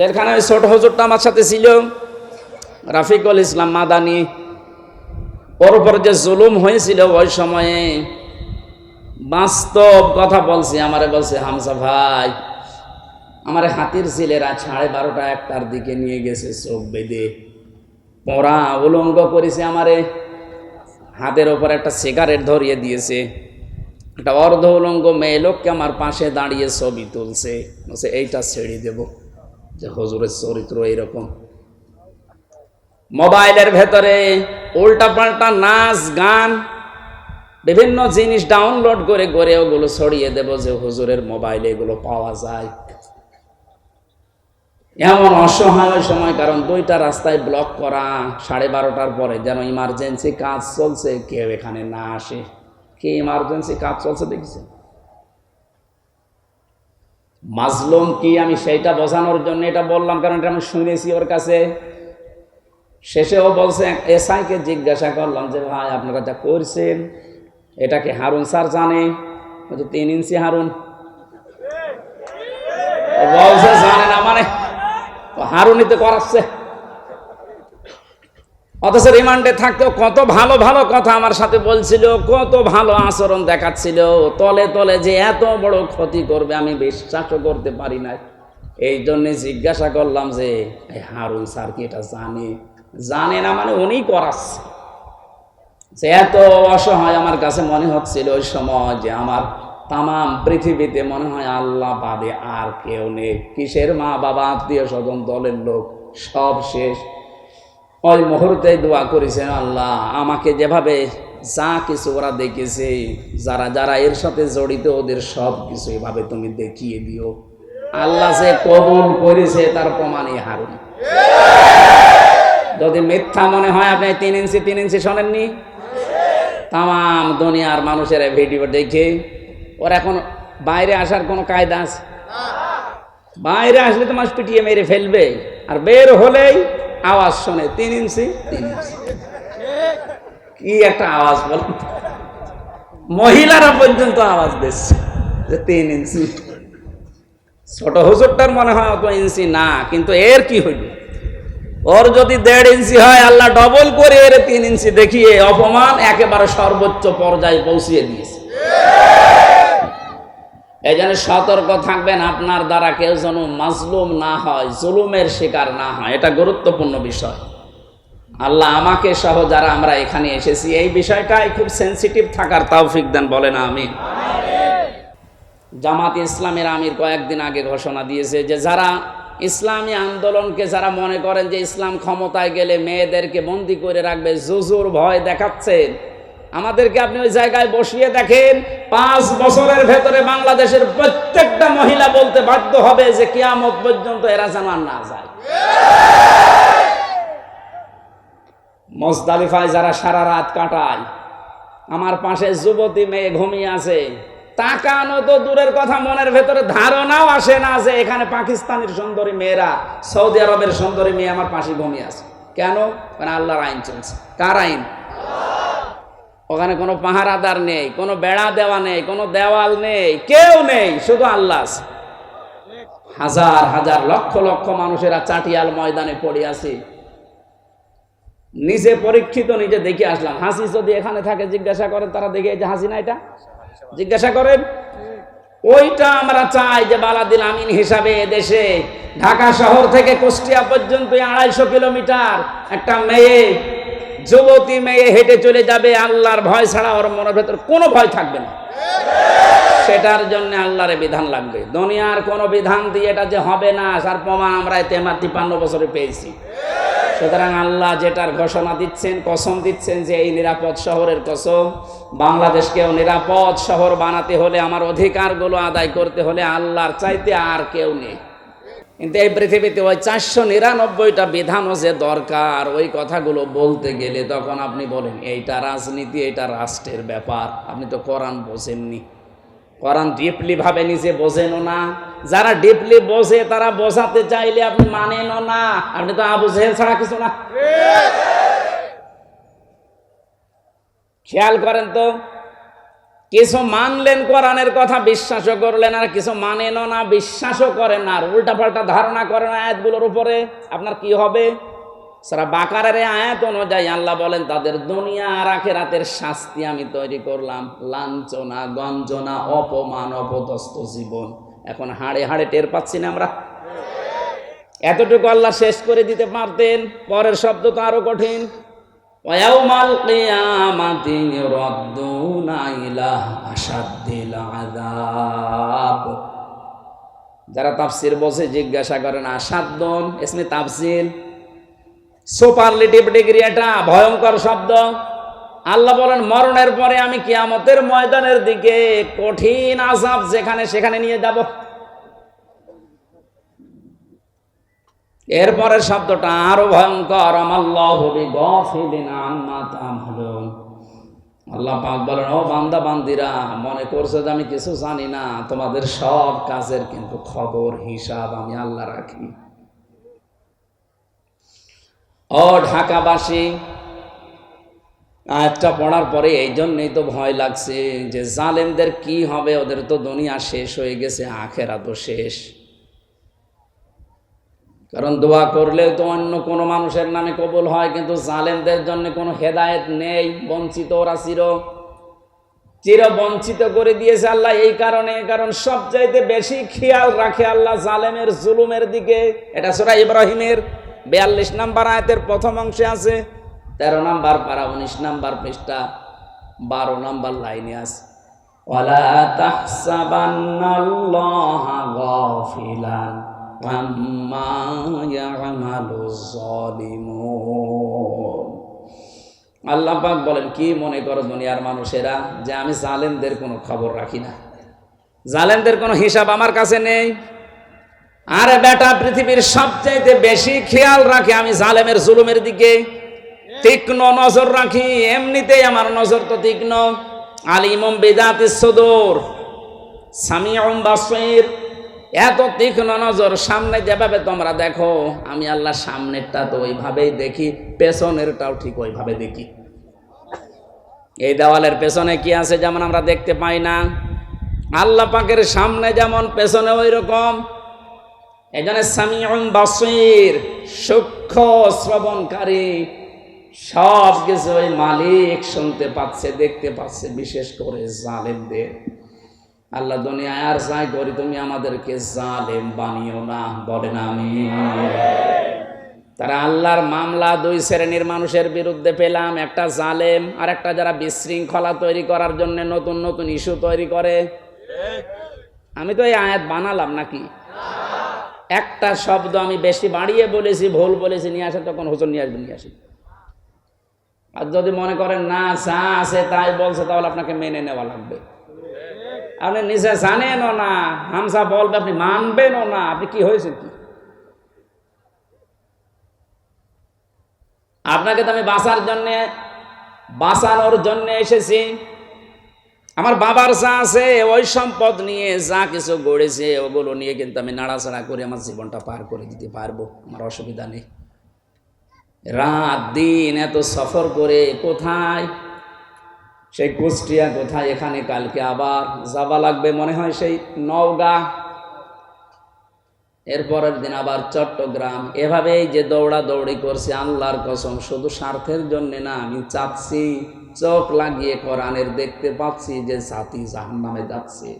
যেখানে ওই ছোট হজুরটা আমার সাথে ছিল, রাফিকুল ইসলাম মাদানি। ওর উপর যে জুলুম হয়েছিল ওই সময়ে বাস্তব কথা বলছি, আমারে বলছে হামসা ভাই, আমারে হাতির ছেলেরা সাড়ে বারোটা একটার দিকে নিয়ে গেছে চোখ বেঁধে। পড়া উলঙ্গ করেছে আমারে, হাতের ওপর একটা সিগারেট ধরিয়ে দিয়েছে। একটা অর্ধ উলঙ্গ মেয়ে লোককে আমার পাশে দাঁড়িয়ে ছবি তুলছে, বলছে, এইটা ছেড়ে দেব। যে হজুরের চরিত্র এইরকম। মোবাইলের ভেতরে উল্টা পাল্টা নাচ, গান, বিভিন্ন জিনিস ডাউনলোড করে করে ওগুলো ছড়িয়ে দেব যে হুজুরের মোবাইলে এগুলো পাওয়া যায়। এমন অসহায় সময়, কারণ দুইটা রাস্তায় ব্লক করা সাড়ে বারোটার পরে যেন ইমার্জেন্সি কাজ চলছে, কেউ এখানে না আসে। কি ইমার্জেন্সি কাজ চলছে দেখছে মাজলুম কি আমি সেইটা বোঝানোর জন্য এটা বললাম, কারণ এটা আমি শুনেছি ওর কাছে। শেষেও বলছে, এসআইকে জিজ্ঞাসা করলাম যে, ভাই, আপনারা যা করছেন এটাকে হারুন স্যার জানে? তিন ইঞ্চি হারুন। বলছে, জানে না মানে হারুনিতে করাচ্ছে। অথচ রিমান্ডে থাকতেও কত ভালো ভালো কথা আমার সাথে বলছিল, কত ভালো আচরণ দেখাচ্ছিল। তলে তলে যে এত বড় ক্ষতি করবে আমি বিশ্বাসও করতে পারি না এই জন্যে জিজ্ঞাসা করলাম যে হারুন স্যার কি এটা জানে? জানে না মানে উনি করাচ্ছে। যে এত অসহায় আমার কাছে মনে হচ্ছিল ওই সময় যে আমার তামাম পৃথিবীতে মনে হয় আল্লাহ বাদে আর কেউ নেই। কিসের মা বাবা আত্মীয় স্বজন দলের লোক, সব শেষ। ওই মুহূর্তে দোয়া করেছেন, আল্লাহ, আমাকে যেভাবে যা কিছু ওরা দেখেছে, যারা যারা এর সাথে জড়িত, ওদের সব কিছু এভাবে তুমি দেখিয়ে দিও। আল্লাহ সে কবুল করেছে, তার প্রমাণই হারুন। যদি মিথ্যা মনে হয়, আপনি তিন ইঞ্চি তিন ইঞ্চি শোনেননি? তাম দুনিয়ার মানুষের ভিডিও দেখে, ওর এখন বাইরে আসার কোনো কায়দা আছে? বাইরে আসলে তো মাছ পিটিয়ে মেরে ফেলবে, আর বের হলেই আওয়াজ শোনে, তিন ইঞ্চি? তিন ইঞ্চি। কি একটা আওয়াজ বল। মহিলারা পর্যন্ত আওয়াজ দিচ্ছে যে তিন ইঞ্চি। ছোট হুজুরটার মনে হয় অত ইঞ্চি না, কিন্তু এর কি হইল? ওর যদি দেড় ইঞ্চি হয়, আল্লাহ ডবল করে এর তিন ইঞ্চি দেখিয়ে অপমান একেবারে সর্বোচ্চ পর্যায়ে পৌঁছিয়ে দিয়েছে। এই জন্য সতর্ক থাকবেন, আপনার দ্বারা কেউ যেন মাজলুম না হয়, জুলুমের শিকার না হয়। এটা গুরুত্বপূর্ণ বিষয়। আল্লাহ আমাকে সহ যারা আমরা এখানে এসেছি, এই বিষয়টাই খুব সেন্সিটিভ থাকার তৌফিক দেন বলে না আমি জামাত ইসলামের আমির কয়েকদিন আগে ঘোষণা দিয়েছে যে, যারা ইসলামী আন্দোলনকে যারা মনে করেন যে ইসলাম ক্ষমতায় গেলে মেয়েদেরকে বন্দি করে রাখবে, জুজুর ভয় দেখাচ্ছেন আমাদেরকে আপনি ওই জায়গায় বসিয়ে দেখেন, পাঁচ বছরের ভেতরে বাংলাদেশের প্রত্যেকটা মহিলা বলতে বাধ্য হবে যে কিয়ামত পর্যন্ত এরা আর না যায়। মোজদালিফায় যারা সারা রাত কাটায়, আমার পাশে যুবতী মেয়ে ঘুমিয়ে আছে, তাকানো তো দূরের কথা, মনের ভেতরে ধারণাও আসে না যে এখানে পাকিস্তানের সুন্দরী মেয়েরা, সৌদি আরবের সুন্দরী মেয়ে আমার পাশে ঘুমিয়ে আছে। কেন? মানে আল্লাহর আইন চলছে। কার আইন? ওখানে কোনো পাহারাদার নেই, কোনো বেড়া দেওয়া নেই, কোনো দেওয়াল নেই, কেউ নেই, শুধু আল্লাহ হাজার হাজার, লক্ষ লক্ষ মানুষেরা চাটিয়াল ময়দানে পড়ে আছে। নিজে পরীক্ষিত, নিজে দেখে আসলাম। হাসি যদি এখানে থাকে, জিজ্ঞাসা করেন, তারা দেখে যে হাসি না এটা? জিজ্ঞাসা করেন? ওইটা আমরা চাই যে বালাদিল আমিন হিসাবে দেশে ঢাকা শহর থেকে কুষ্টিয়া পর্যন্ত আড়াইশো কিলোমিটার একটা মেয়ে যুবতী মেয়ে হেঁটে চলে যাবে, আল্লাহর ভয় ছাড়া ওর মনের ভেতর কোনো ভয় থাকবে না। সেটার জন্য আল্লাহর বিধান লাগবে। দুনিয়ার কোনো বিধান দিয়ে এটা যে হবে না, তার প্রমাণ আমরা তেমা তিপান্ন বছরে পেয়েছি। সুতরাং আল্লাহ যেটার ঘোষণা দিচ্ছেন, কসম দিচ্ছেন যে এই নিরাপদ শহরের কসম, বাংলাদেশকেও নিরাপদ শহর বানাতে হলে আমার অধিকারগুলো আদায় করতে হলে আল্লাহর চাইতে আর কেউ নেই। কিন্তু এই পৃথিবীতে ওই চারশো নিরানব্বইটা বিধানও যে দরকার। ওই কথাগুলো বলতে গেলে তখন আপনি বলেন এইটা রাজনীতি এটা রাষ্ট্রের ব্যাপার। আপনি তো কোরআন বোঝেননি। কোরআন ডিপলি ভাবে নিজে বোঝেনও না। যারা ডিপলি বোঝে তারা বোঝাতে চাইলে আপনি মানেনও না। আপনি তো আবু জেহেল ছাড়া কিছু না। খেয়াল করেন তো কিছু মানলেন কোরআনের কথা, বিশ্বাসও করলেন, আর কিছু মানেনও না, বিশ্বাসও করেন না, আর উল্টাপাল্টা ধারণা করেন আয়াতগুলোর উপরে। আপনার কি হবে? সারা বাকারের আয়াত অনুযায়ী আল্লাহ বলেন, তাদের দুনিয়া আর আখেরাতের শাস্তি আমি তৈরি করলাম। লাঞ্ছনা, গঞ্জনা, অপমান, অপদস্থ জীবন। এখন হাড়ে হাড়ে টের পাচ্ছি না আমরা। এতটুকু আল্লাহ শেষ করে দিতে পারতেন, পরের শব্দ তো আরও কঠিন। যারা তাফসির বসে জিজ্ঞাসা করেন আসাদ্দন এসমে তাফসিল। সুপারলেটিভ ডিগ্রি এটা ভয়ঙ্কর শব্দ। আল্লাহ বলেন, মরণের পরে আমি কিয়ামতের ময়দানের দিকে কঠিন আজাব যেখানে সেখানে নিয়ে যাব। এরপরের শব্দটা আরও ভয়ঙ্কর আল্লাহ পাক বলেন, ও বান্দা, বান্দিরা, মনে করছে যে আমি কিছু জানি না? তোমাদের সব কাজের কিন্তু খবর, হিসাব আমি আল্লাহ রাখি। ও ঢাকাবাসী, আয়াতটা পড়ার পরে এই জন্যই তো ভয় লাগছে যে জালেমদের কি হবে? ওদের তো দুনিয়া শেষ হয়ে গেছে আখেরা তো শেষ। কারণ দোয়া করলেও তো অন্য কোনো মানুষের নামে কবুল হয়, কিন্তু জালেমদের জন্য কোনো হেদায়েত নেই, বঞ্চিত ওরা চির। চির বঞ্চিত করে দিয়েছে আল্লাহ এই কারণে, কারণ সবচাইতে বেশি খেয়াল রাখে আল্লাহ জালেমের জুলুমের দিকে। এটা সোরা ইব্রাহিমের বিয়াল্লিশ নাম্বার আয়াতের প্রথম অংশে আছে, তেরো নাম্বার পারা উনিশ নাম্বার পৃষ্ঠা, বারো নাম্বার লাইনে আছে। ওয়ালা তাহসাবান্নাল্লাহা গাফিলান। আম্মা ইয়ামালু যালিমুন আল্লাহ পাক বলেন, কি মনে করো দুনিয়ার মানুষেরা যে আমি জালেমদের কোনো খবর রাখি না? জালেমদের কোনো হিসাব আমার কাছে নেই। আরে বেটা, পৃথিবীর সবচাইতে বেশি খেয়াল রাখি আমি জালেমের জুলুমের দিকে। তীক্ষ্ণ নজর রাখি, এমনিতেই আমার নজর তো তীক্ষ্ণ। আলিমম বেদাতি সদর সামিয়ম বাসির এত তীক্ষ্ণ নজর সামনে যেভাবে তোমরা দেখো, আমি আল্লাহ সামনেরটা তো ওইভাবেই দেখি, পেছনেরটাও ঠিক ওইভাবে দেখি। এই দেওয়ালের পেছনে কি আছে যেমন আমরা দেখতে পাই না? আল্লাহ পাকের সামনে যেমন, পেছনে ওই রকম এখানে সামিউন বাসির সূক্ষ্ম শ্রবণকারী সব কিছু ওই মালিক শুনতে পাচ্ছে, দেখতে পাচ্ছে, বিশেষ করে জালেমদের। আল্লাহ দুনিয়ায় আর যাই করি, তুমি আমাদেরকে জালেম বানিও না বলে না আমি তারা আল্লাহর মামলা দুই শ্রেণির মানুষের বিরুদ্ধে পেলাম, একটা জালেম আর একটা যারা বিশৃঙ্খলা তৈরি করার জন্য নতুন নতুন ইস্যু তৈরি করে। আমি তো এই আয়াত বানালাম নাকি? একটা শব্দ আমি বেশি বাড়িয়ে বলেছি, ভুল বলেছি, নিয়ে আসে তখন হোসন নিয়ে আসবেন, নিয়ে আসি আর যদি মনে করেন, না, যা আছে তাই বলছে, তাহলে আপনাকে মেনে নেওয়া লাগবে। আপনি নিজে জানেনও না হামসা বলবে, আপনি মানবেনও না, আপনি কি হয়েছে কি? আপনাকে তো আমি বাঁচার জন্যে, বাঁচানোর জন্য এসেছি। আমার বাবার যা আছে, ওই সম্পদ নিয়ে যা কিছু গড়েছে, ওগুলো নিয়ে কিন্তু আমি নাড়াচাড়া করে আমার জীবনটা পার করে দিতে পারব, আমার অসুবিধা নেই। রাত দিন এত সফর করে কোথায় সেই কুষ্টিয়া কোথায়, এখানে কালকে আবার যাবা লাগবে মনে হয় সেই নওগাঁ। এরপরের দিন আবার চট্টগ্রাম। এভাবেই যে দৌড়া দৌড়ি করছি, আল্লাহর কসম, শুধু স্বার্থের জন্য না, আমি চাচ্ছি, চোখ লাগিয়ে কোরআনের দেখতে পাচ্ছি যে জাতি জাহান নামে যাচ্ছে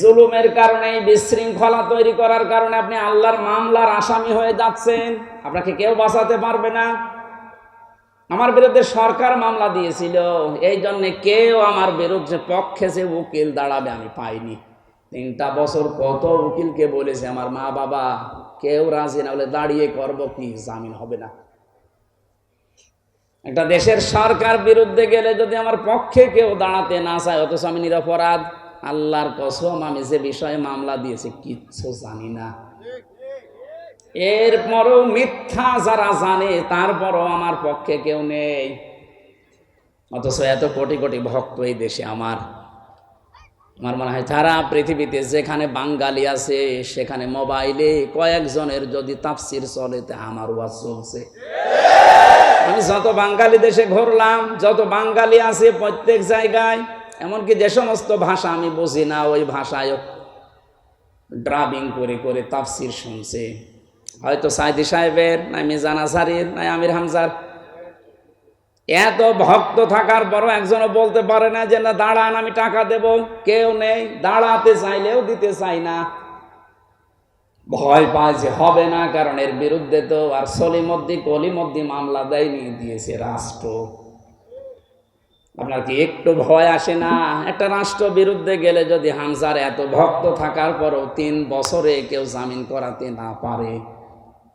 জুলুমের কারণে বিশৃঙ্খলা তৈরি করার কারণে আপনি আল্লাহর মামলার আসামি হয়ে যাচ্ছেন। আপনাকে কেউ বাঁচাতে পারবে না। আমার বিরুদ্ধে সরকার মামলা দিয়েছিল। এই জন্য কেউ আমার বিরুদ্ধে পক্ষে যে উকিল দাঁড়াবে আমি পাইনি। তিনটা বছর কত উকিলকে বলেছে আমার মা বাবা, কেউ রাজি না বলে দাঁড়িয়ে করব কি, জামিন হবে না। একটা দেশের সরকার বিরুদ্ধে গেলে যদি আমার পক্ষে কেউ দাঁড়াতে না চায়, অথচ আমি নিরপরাধ, আল্লাহর কসম, আমি যে বিষয়ে মামলা দিয়েছি, কিচ্ছু জানি না। এরপরও মিথ্যা যারা জানে তারপরও আমার পক্ষে কেউ নেই। অথচ এত কোটি কোটি ভক্ত এই দেশে আমার। আমার মনে হয় সারা পৃথিবীতে যেখানে বাঙালি আছে, সেখানে মোবাইলে কয়েকজনের যদি তাফসির চলে, তা আমার ওয়াজ চলছে আমি যত বাঙালি দেশে ঘুরলাম, যত বাঙালি আছে প্রত্যেক জায়গায়, এমনকি যে সমস্ত ভাষা আমি বুঝি না, ওই ভাষায় ড্রাবিং করে করে তাফসির শুনছে। হয়তো সাইদি সাহেবের, নাই মিজান আসারির নাই আমির হামজার। এত ভক্ত থাকার পরও একজনও বলতে পারে না যে, না, দাঁড়ান, আমি টাকা দেব। কেউ নেই। দাঁড়াতে চাইলেও দিতে চাই না। ভয় পায় যে হবে না, কারণ এর বিরুদ্ধে তো আর সলিমদ্দি, কলিমদ্দি মামলা দেয়নি, দিয়েছে রাষ্ট্র। আপনার কি একটু ভয় আসে না? একটা রাষ্ট্র বিরুদ্ধে গেলে যদি হামজার এত ভক্ত থাকার পরও তিন বছরে কেউ জামিন করাতে না পারে।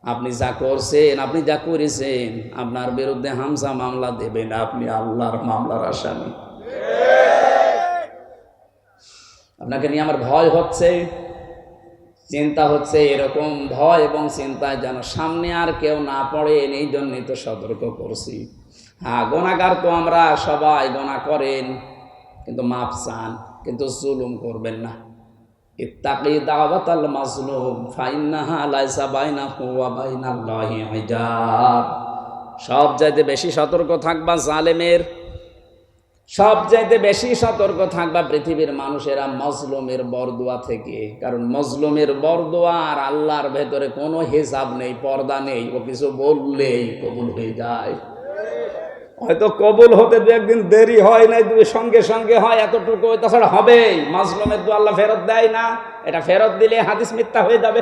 আপনি যা করছেন, আপনি যা করেছেন, আপনার বিরুদ্ধে হামসা মামলা দেবেন, আপনি আল্লাহর মামলার আসামি। আপনাকে নিয়ে আমার ভয় হচ্ছে, চিন্তা হচ্ছে এরকম ভয় এবং চিন্তায় যেন সামনে আর কেউ না পড়ে, এই জন্যই তো সতর্ক করছি। হ্যাঁ গোনাগার তো আমরা সবাই গোনা করেন, কিন্তু মাপ চান, কিন্তু জুলুম করবেন না। ইত্তাকি দাওয়াত আল মাজলুম, ফাইন্নাহা লাইসা বাইনাহু ওয়া বাইনাল্লাহি হিজাব সব চাইতে বেশি সতর্ক থাকবা জালেমের, সব চাইতে বেশি সতর্ক থাকবা পৃথিবীর মানুষেরা মজলুমের বরদোয়া থেকে। কারণ মজলুমের বরদোয়া আর আল্লাহর ভেতরে কোনো হিসাব নেই, পর্দা নেই, ও কিছু বললেই কবুল হয়ে যায়। হয়তো কবুল হতে দু একদিন দেরি হয় নাই দুই সঙ্গে সঙ্গে হয়, এতটুকু তাছাড়া হবেই। মাজলুমের দু আল্লাহ ফেরত দেয় না। এটা ফেরত দিলে হাদিস মিথ্যা হয়ে যাবে।